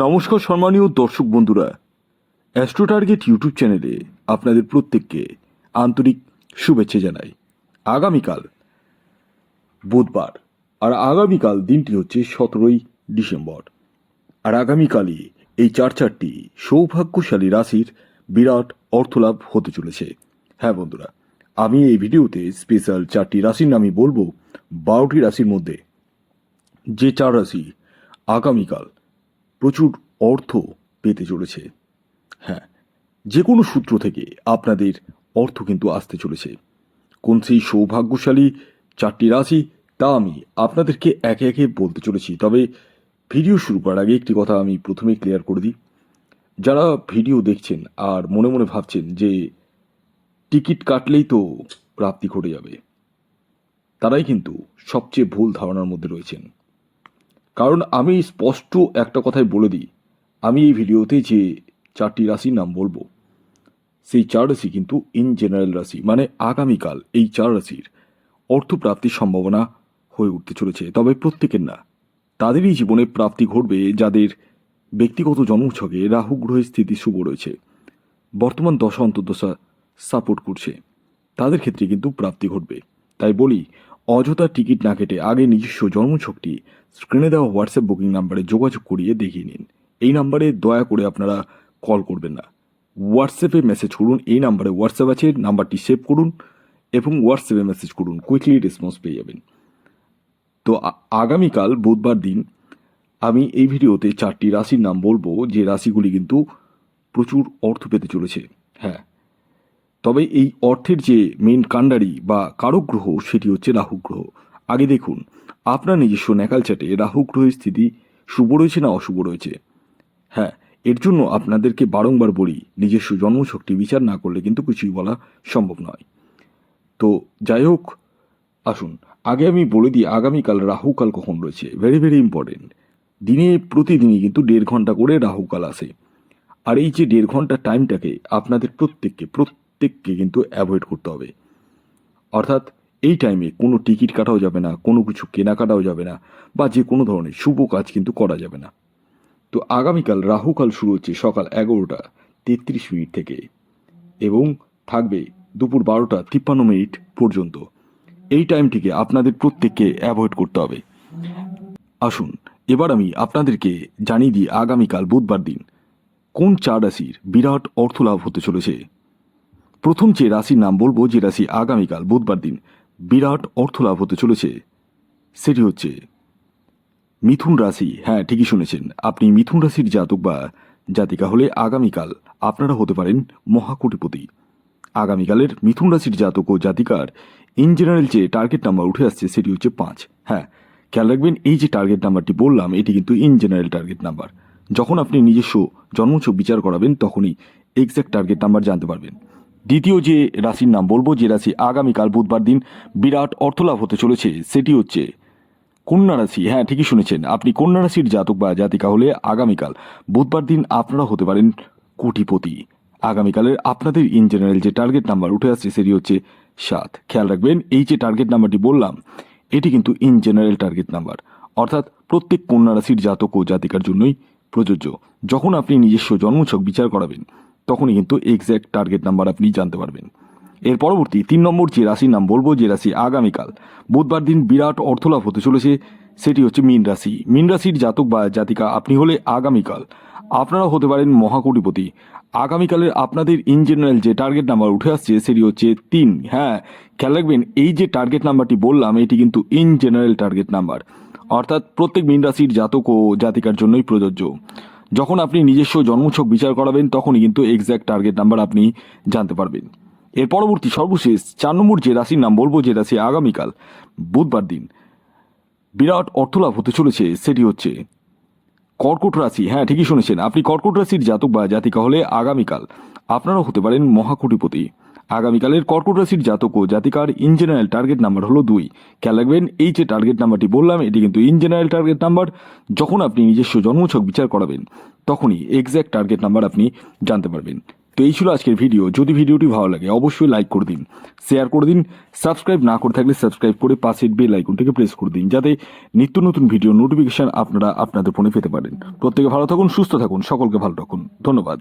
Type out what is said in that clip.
নমস্কার সম্মানীয় দর্শক বন্ধুরা অ্যাস্ট্রো টার্গেট ইউটিউব চ্যানেলে আপনাদের প্রত্যেককে আন্তরিক শুভেচ্ছা জানাই। আগামীকাল বুধবার, আর আগামীকাল দিনটি হচ্ছে সতেরোই ডিসেম্বর। আর আগামীকালই এই চার চারটি সৌভাগ্যশালী রাশির বিরাট অর্থলাভ হতে চলেছে। হ্যাঁ বন্ধুরা, আমি এই ভিডিওতে স্পেশাল চারটি রাশির নামই বলব। বারোটি রাশির মধ্যে যে চার রাশি আগামীকাল প্রচুর অর্থ পেতে চলেছে। হ্যাঁ যে কোনো সূত্র থেকে আপনাদের অর্থ কিন্তু আসতে চলেছে। কোন সেই সৌভাগ্যশালী চারটি রাশি, তা আমি আপনাদেরকে একে একে বলতে চলেছি। তবে ভিডিও শুরু করার আগে একটি কথা আমি প্রথমে ক্লিয়ার করে দিই। যারা ভিডিও দেখছেন আর মনে মনে ভাবছেন যে টিকিট কাটলেই তো প্রাপ্তি ঘটে যাবে, তারাই কিন্তু সবচেয়ে ভুল ধারণার মধ্যে রয়েছেন। কারণ আমি স্পষ্ট একটা কথাই বলে দিই। আমি এই ভিডিওতে যে চারটি রাশির নাম বলব, সেই চার রাশি কিন্তু ইন জেনারেল রাশি মানে আগামীকাল এই চার রাশির অর্থপ্রাপ্তির সম্ভাবনা হয়ে উঠতে চলেছে। তবে প্রত্যেকের না, তাদেরই জীবনে প্রাপ্তি ঘটবে যাদের ব্যক্তিগত জন্মছকে রাহু গ্রহের স্থিতি শুভ রয়েছে। বর্তমান দশা, অন্তর্দশা সাপোর্ট করছে। তাদের ক্ষেত্রে কিন্তু প্রাপ্তি ঘটবে। তাই বলি অযথা টিকিট না কেটে আগে নিজস্ব জন্মছকটি স্ক্রিনে দেওয়া হোয়াটসঅ্যাপ বুকিং নাম্বারে যোগাযোগ করিয়ে দেখিয়ে নিন। এই নাম্বারে দয়া করে আপনারা কল করবেন না। হোয়াটসঅ্যাপে মেসেজ করুন, এই নাম্বারে হোয়াটসঅ্যাপ আছে, নাম্বারটি সেভ করুন এবং হোয়াটসঅ্যাপে মেসেজ করুন, কুইকলি রেসপন্স পেয়ে যাবেন। তো আগামীকাল বুধবার দিন আমি এই ভিডিওতে চারটি রাশির নাম বলব, যে রাশিগুলি কিন্তু প্রচুর অর্থ পেতে চলেছে। হ্যাঁ তবে এই অর্থের যে মেন কাণ্ডারি বা কারক গ্রহ সেটি হচ্ছে রাহু গ্রহ আগে দেখুন, আপনার নিজস্ব ন্যাকাল চাটে রাহু গ্রহের স্থিতি শুভ রয়েছে না অশুভ রয়েছে? হ্যাঁ এর জন্য আপনাদেরকে বারংবার বলি, নিজস্ব জন্মশক্তি বিচার না করলে কিন্তু কিছুই বলা সম্ভব নয়। তো যাই হোক, আসুন, আগে আমি বলে দিই, আগামীকাল রাহুকাল কখন রয়েছে? ভেরি ভেরি ইম্পর্টেন্ট দিনে, প্রতিদিনই কিন্তু দেড় ঘণ্টা করে রাহুকাল আসে। আর এই যে দেড় ঘণ্টা টাইমটাকে আপনাদের প্রত্যেককে প্রত্যেককে কিন্তু অ্যাভয়েড করতে হবে। অর্থাৎ এই টাইমে কোনো টিকিট কাটাও যাবে না, কোনো কিছু কেনাকাটাও যাবে না বা যে কোনো ধরনের শুভ কাজ কিন্তু করা যাবে না। তো আগামীকাল রাহুকাল শুরু হচ্ছে সকাল এগারোটা তেত্রিশ মিনিট থেকে এবং থাকবে দুপুর বারোটা তিপ্পান্ন মিনিট পর্যন্ত। এই টাইমটিকে আপনাদের প্রত্যেককে অ্যাভয়েড করতে হবে। আসুন, এবার আমি আপনাদেরকে জানিয়ে দিই আগামীকাল বুধবার দিন কোন চার রাশির বিরাট অর্থলাভ হতে চলেছে। প্রথম যে রাশির নাম বলব যে রাশি আগামীকাল, বুধবার দিন, বিরাট অর্থ লাভ হতে চলেছে। সেটি হচ্ছে মিথুন রাশি। হ্যাঁ ঠিকই শুনেছেন। আপনি মিথুন রাশির জাতক বা জাতিকা হলে আগামীকাল আপনারা হতে পারেন মহাকোটিপতি। আগামীকালের মিথুন রাশির জাতক ও জাতিকার ইন জেনারেল যে টার্গেট নাম্বার উঠে আসছে সেটি হচ্ছে পাঁচ। হ্যাঁ খেয়াল রাখবেন, এই যে টার্গেট নাম্বারটি বললাম, এটি কিন্তু ইন জেনারেল টার্গেট নাম্বার যখন আপনি নিজস্ব জন্মছক বিচার করাবেন, তখনই এক্স্যাক্ট টার্গেট নাম্বার জানতে পারবেন। দ্বিতীয় যে রাশির নাম বলব, যে রাশি আগামীকাল বুধবার দিন বিরাট অর্থলাভ হতে চলেছে, সেটি হচ্ছে কন্যা রাশি। হ্যাঁ ঠিকই শুনেছেন। আপনি কন্যা রাশির জাতক বা জাতিকা হলে আগামীকাল বুধবার দিন আপনারা হতে পারেন কোটিপতি। আগামীকালের আপনাদের ইন জেনারেল যে টার্গেট নাম্বার উঠে আসছে, সেটি হচ্ছে সাত। খেয়াল রাখবেন, এই যে টার্গেট নাম্বারটি বললাম, এটি কিন্তু ইন জেনারেল টার্গেট নাম্বার অর্থাৎ প্রত্যেক কন্যা রাশির জাতক ও জাতিকার জন্যই প্রযোজ্য। যখন আপনি নিজস্ব জন্মছক বিচার করাবেন তখনই কিন্তু এক্স্যাক্ট টার্গেট নাম্বার আপনি জানতে পারবেন। এর পরবর্তী তিন নম্বর যে রাশির নাম বলব, যে রাশি আগামীকাল, বুধবার দিন বিরাট অর্থলাভ হতে চলেছে, সেটি হচ্ছে মীন রাশি। মীন রাশির জাতক বা জাতিকা, আপনি হলে আগামীকাল। আপনারা হতে পারেন মহাকোটিপতি। আগামীকালের আপনাদের ইন জেনারেল যে টার্গেট নাম্বার উঠে আসছে, সেটি হচ্ছে তিন। হ্যাঁ খেয়াল রাখবেন, এই যে টার্গেট নাম্বারটি বললাম, এটি কিন্তু ইন জেনারেল টার্গেট নাম্বার অর্থাৎ প্রত্যেক মীন রাশির জাতক ও জাতিকার জন্যই প্রযোজ্য। যখন আপনি নিজস্ব জন্মছক বিচার করাবেন, তখনই কিন্তু এক্স্যাক্ট টার্গেট নাম্বার আপনি জানতে পারবেন। এর পরবর্তী সর্বশেষ চার নম্বর যে রাশির নাম বলব, যে রাশি আগামীকাল, বুধবার দিন। বিরাট অর্থলাভ হতে চলেছে, সেটি হচ্ছে কর্কট রাশি হ্যাঁ ঠিকই শুনেছেন। আপনি কর্কট রাশির জাতক বা জাতিকা হলে আগামীকাল আপনারা হতে পারেন মহাকুটিপতি। আগামীকালের কর্কট রাশির জাতক ও জাতিকার ইন জেনারেল টার্গেট নাম্বার হলো দুই। খেয়াল রাখবেন, এই যে টার্গেট নাম্বারটি বললাম, এটি কিন্তু ইন জেনারেল টার্গেট নাম্বার যখন আপনি নিজস্ব জন্মছক বিচার করাবেন, তখনই এক্স্যাক্ট টার্গেট নাম্বার আপনি জানতে পারবেন। তো এই ছিল আজকের ভিডিও। যদি ভিডিওটি ভালো লাগে, অবশ্যই লাইক করে দিন শেয়ার করে দিন সাবস্ক্রাইব না করে থাকলে সাবস্ক্রাইব করে পাশের বেল আইকনটিকে প্রেস করে দিন, যাতে নিত্য নতুন ভিডিও নোটিফিকেশান আপনারা আপনাদের ফোনে পেতে পারেন। প্রত্যেকে ভালো থাকুন, সুস্থ থাকুন, সকলকে ভালো রাখুন। ধন্যবাদ।